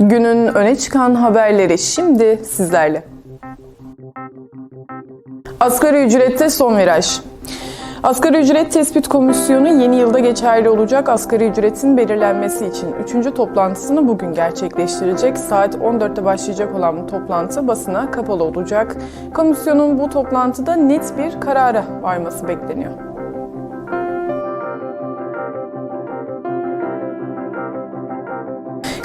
Günün öne çıkan haberleri şimdi sizlerle. Asgari ücrette son viraj. Asgari ücret tespit komisyonu yeni yılda geçerli olacak asgari ücretin belirlenmesi için 3. toplantısını bugün gerçekleştirecek. Saat 14'te başlayacak olan bu toplantı basına kapalı olacak. Komisyonun bu toplantıda net bir karara varması bekleniyor.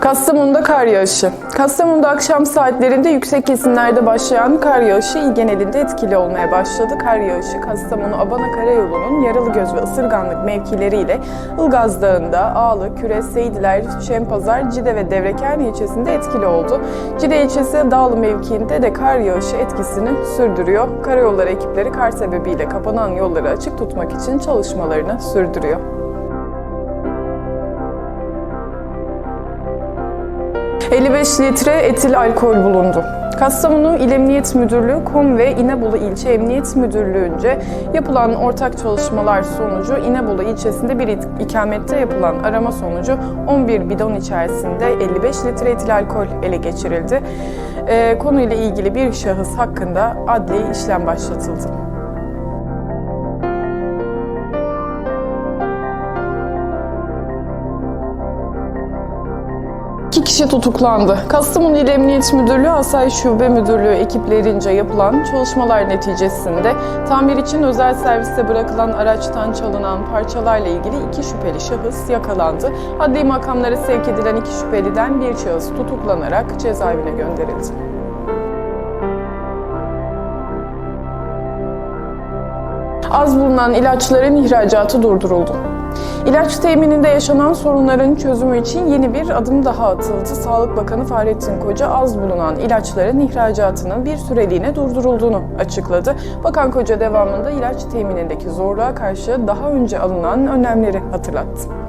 Kastamonu'da kar yağışı. Kastamonu'da akşam saatlerinde yüksek kesimlerde başlayan kar yağışı il genelinde etkili olmaya başladı. Kar yağışı Kastamonu-Abana Karayolu'nun Yaralıgöz ve Isırganlık mevkileriyle Ilgaz Dağı'nda Ağlı, Küre, Seydiler, Şempazar, Cide ve Devrekern ilçesinde etkili oldu. Cide ilçesi Dağlı mevkiinde de kar yağışı etkisini sürdürüyor. Karayolları ekipleri kar sebebiyle kapanan yolları açık tutmak için çalışmalarını sürdürüyor. 55 litre etil alkol bulundu. Kastamonu İl Emniyet Müdürlüğü, KOM ve İnebolu İlçe Emniyet Müdürlüğü'nce yapılan ortak çalışmalar sonucu İnebolu ilçesinde bir ikamette yapılan arama sonucu 11 bidon içerisinde 55 litre etil alkol ele geçirildi. Ee, konuyla ilgili bir şahıs hakkında adli işlem başlatıldı. İki kişi tutuklandı. Kastamonu İl Emniyet Müdürlüğü Asayiş Şube Müdürlüğü ekiplerince yapılan çalışmalar neticesinde tamir için özel serviste bırakılan araçtan çalınan parçalarla ilgili iki şüpheli şahıs yakalandı. Adli makamlara sevk edilen iki şüpheliden bir şahıs tutuklanarak cezaevine gönderildi. Az bulunan ilaçların ihracatı durduruldu. İlaç temininde yaşanan sorunların çözümü için yeni bir adım daha atıldı. Sağlık Bakanı Fahrettin Koca az bulunan ilaçların ihracatının bir süreliğine durdurulduğunu açıkladı. Bakan Koca devamında ilaç teminindeki zorluğa karşı daha önce alınan önlemleri hatırlattı.